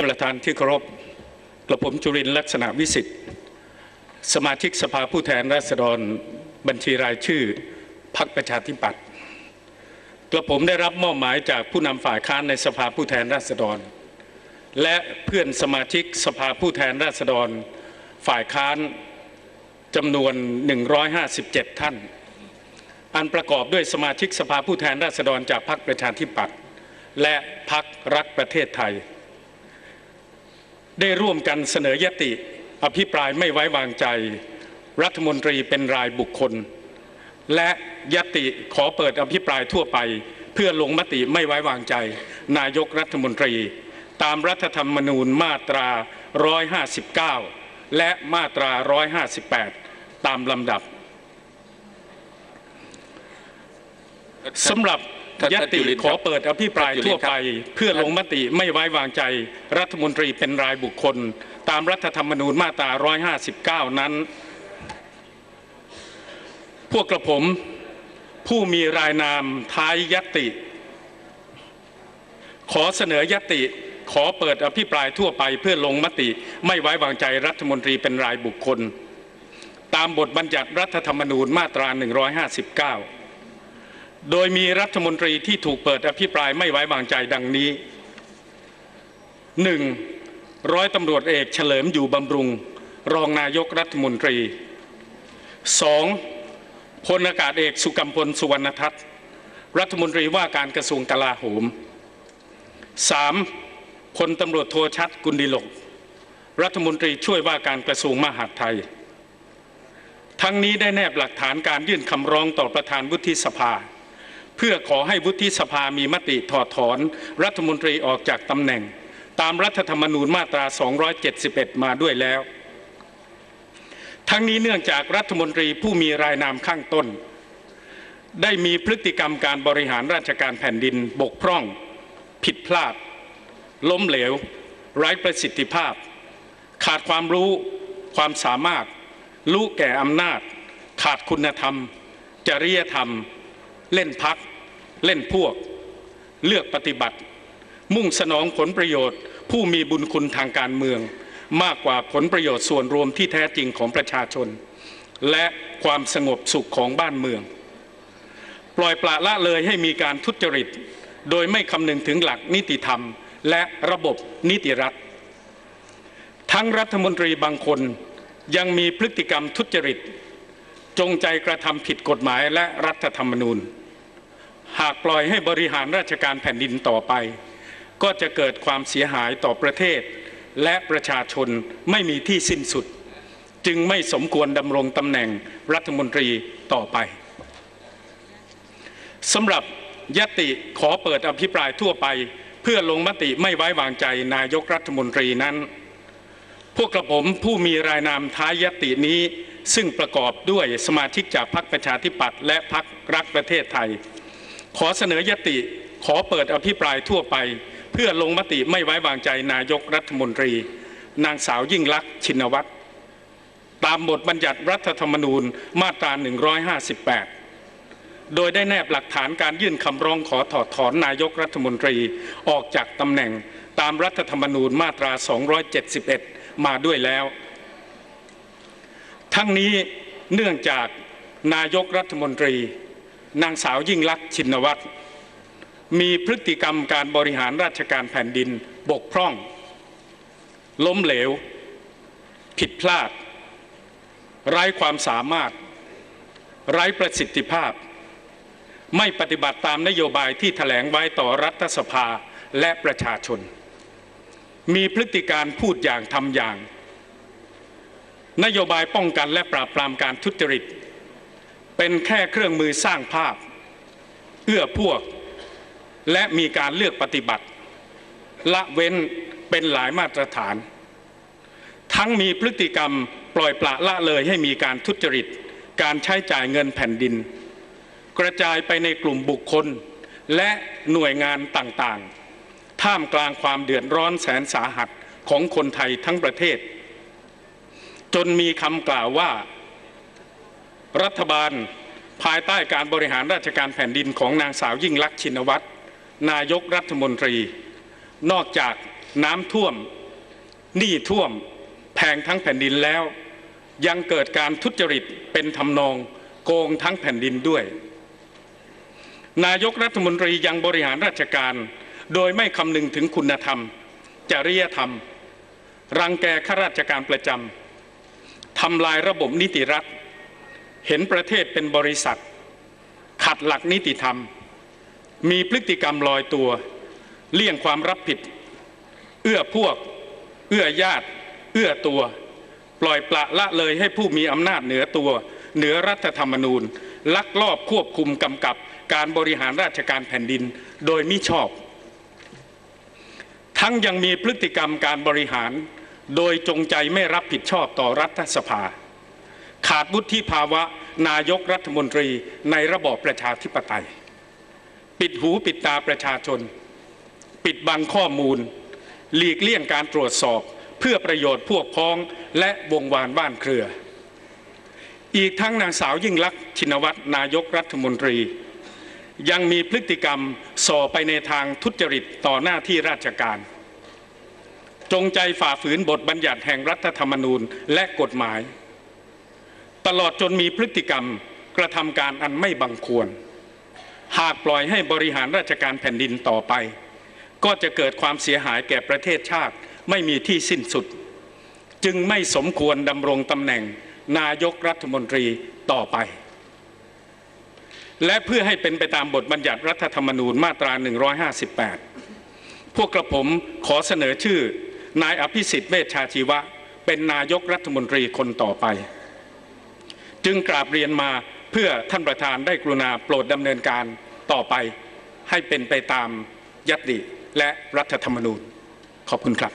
ท่านประธานที่เคารพกระผมจุรินลักษณะวิสิทธิ์ สมาชิกสภาผู้แทนราษฎรบัญชีรายชื่อพรรคประชาธิปัตย์กระผมได้รับมอบหมายจากผู้นำฝ่ายค้านในสภาผู้แทนราษฎร และเพื่อนสมาชิกสภาผู้แทนราษฎร ฝ่ายค้านจำนวน 157 ท่าน อันประกอบด้วยสมาชิกสภาผู้แทนราษฎรจากพรรคประชาธิปัตย์และพรรครักประเทศไทย ได้ร่วมกันเสนอยติ อภิปรายไม่ไว้วางใจ รัฐมนตรีเป็นรายบุคคล และยติขอเปิดอภิปรายทั่วไป เพื่อลงมติไม่ไว้วางใจ นายกรัฐมนตรี ตามรัฐธรรมนูญมาตรา 159 และมาตรา 158 ตามลำดับสำหรับ ยท่านติจุลินขอเปิดอภิปรายท่านจุลินทั่วไปครับเพื่อลงมติไม่ไว้วางใจ รัฐมนตรีเป็นรายบุคคล ตามรัฐธรรมนูญมาตรา 159 นั้น พวกกระผมผู้มีรายนามท้ายยติ ขอเสนอยติขอเปิดอภิปรายทั่วไปเพื่อลงมติไม่ไว้วางใจรัฐมนตรีเป็นรายบุคคล ตามบทบัญญัติรัฐธรรมนูญมาตรา 159 โดยมีรัฐมนตรีที่ถูกเปิดอภิปรายไม่ไว้วางใจดังนี้ 1. ร้อยตำรวจเอกเฉลิมอยู่บำรุง รองนายกรัฐมนตรี 2. พลอากาศเอกสุกัมพลสุวรรณทัศน์ รัฐมนตรีว่าการกระทรวงกลาโหม 3. พลตำรวจโทชัดกุลดิลก รัฐมนตรีช่วยว่าการกระทรวงมหาดไทย ทั้งนี้ได้แนบหลักฐานการยื่นคำร้องต่อประธานวุฒิสภา เพื่อขอให้วุฒิสภามีมติถอดถอน รัฐมนตรีออกจากตำแหน่ง ตามรัฐธรรมนูญมาตรา 271 มาด้วยแล้ว ทั้งนี้เนื่องจากรัฐมนตรีผู้มีรายนามข้างต้น ได้มีพฤติกรรมการบริหารราชการแผ่นดินบกพร่อง ผิดพลาด ล้มเหลว ไร้ประสิทธิภาพ ขาดความรู้ความสามารถรู้แก่อำนาจ ขาดคุณธรรม จริยธรรม เล่นพัก เล่นพวก เลือกปฏิบัติ มุ่งสนองผลประโยชน์ ผู้มีบุญคุณทางการเมือง มากกว่าผลประโยชน์ส่วนรวมที่แท้จริงของประชาชน และความสงบสุขของบ้านเมือง ปล่อยปละละเลยให้มีการทุจริต โดยไม่คำนึงถึงหลักนิติธรรม และระบบนิติรัฐ ทั้งรัฐมนตรีบางคนยังมีพฤติกรรมทุจริต จงใจกระทำผิดกฎหมายและรัฐธรรมนูญ หากปล่อยให้บริหารราชการแผ่นดินต่อไป ก็จะเกิดความเสียหายต่อประเทศ และประชาชนไม่มีที่สิ้นสุด จึงไม่สมควรดำรงตำแหน่งรัฐมนตรีต่อไปสำหรับยติขอเปิดอภิปรายทั่วไป เพื่อลงมติไม่ไว้วางใจนายกรัฐมนตรีนั้น พวกกระผมผู้มีรายนามท้ายยตินี้ซึ่งประกอบด้วยสมาชิกจากพรรคประชาธิปัตย์และพรรครักประเทศไทย ขอเสนอยติขอเปิดอภิปรายทั่วไป เพื่อลงมติไม่ไว้วางใจนายกรัฐมนตรี นางสาวยิ่งลักษณ์ชินวัตรตามบทบัญญัติรัฐธรรมนูญมาตรา 158 โดยได้แนบหลักฐานการยื่นคำร้องขอถอดถอนนายกรัฐมนตรีออกจากตำแหน่งตามรัฐธรรมนูญมาตรา 271 มาด้วยแล้ว ทั้งนี้เนื่องจากนายกรัฐมนตรี นางสาวยิ่งลักษณ์ชินวัตรมีพฤติกรรมการบริหารราชการแผ่นดินบกพร่อง ล้มเหลว ผิดพลาด ไร้ความสามารถ ไร้ประสิทธิภาพ ไม่ปฏิบัติตามนโยบายที่แถลงไว้ต่อรัฐสภาและประชาชน มีพฤติการพูดอย่างทำอย่าง นโยบายป้องกันและปราบปรามการทุจริต เป็นแค่เครื่องมือสร้างภาพ เอื้อพวก และมีการเลือกปฏิบัติ ละเว้นเป็นหลายมาตรฐาน ทั้งมีพฤติกรรมปล่อยปละละเลยให้มีการทุจริต การใช้จ่ายเงินแผ่นดิน กระจายไปในกลุ่มบุคคล และหน่วยงานต่างๆ ท่ามกลางความเดือดร้อนแสนสาหัสของคนไทยทั้งประเทศ จนมีคำกล่าวว่า รัฐบาลภายใต้การบริหารราชการแผ่นดินของนางสาวยิ่งลักษณ์ชินวัตรนายกรัฐมนตรี นอกจากน้ำท่วมหนี้ท่วมแพงทั้งแผ่นดินแล้ว ยังเกิดการทุจริตเป็นทำนองโกงทั้งแผ่นดินด้วย นายกรัฐมนตรียังบริหารราชการ โดยไม่คำนึงถึงคุณธรรม จริยธรรม รังแกข้าราชการประจำทำลายระบบนิติรัฐ เห็นประเทศเป็นบริษัท ขัดหลักนิติธรรม มีพฤติกรรมลอยตัว เลี่ยงความรับผิด เอื้อพวก เอื้อญาติ เอื้อตัว ปล่อยปละละเลยให้ผู้มีอำนาจเหนือตัว เหนือรัฐธรรมนูญ ลักลอบควบคุมกำกับการบริหารราชการแผ่นดินโดยมิชอบ ทั้งยังมีพฤติกรรมการบริหาร โดยจงใจไม่รับผิดชอบต่อรัฐสภา ขาดวุฒิภาวะนายกรัฐมนตรีในระบอบประชาธิปไตย ปิดหูปิดตาประชาชน ปิดบังข้อมูล หลีกเลี่ยงการตรวจสอบเพื่อประโยชน์พวกพ้องและวงวานบ้านเครือ อีกทั้งนางสาวยิ่งลักษณ์ชินวัตรนายกรัฐมนตรี ยังมีพฤติกรรมส่อไปในทางทุจริตต่อหน้าที่ราชการ จงใจฝ่าฝืนบทบัญญัติแห่งรัฐธรรมนูญและกฎหมาย ตลอดจนมีพฤติกรรมกระทำการอันไม่บังควร หากปล่อยให้บริหารราชการแผ่นดินต่อไป ก็จะเกิดความเสียหายแก่ประเทศชาติไม่มีที่สิ้นสุด จึงไม่สมควรดำรงตำแหน่งนายกรัฐมนตรีต่อไป และเพื่อให้เป็นไปตามบทบัญญัติรัฐธรรมนูญมาตรา 158 พวกกระผมขอเสนอชื่อนายอภิสิทธิ์เวชชาชีวะ เป็นนายกรัฐมนตรีคนต่อไป จึงกราบเรียนมาเพื่อท่านประธานได้กรุณาโปรดดำเนินการต่อไปให้เป็นไปตามยัตติและรัฐธรรมนูญ ขอบคุณครับ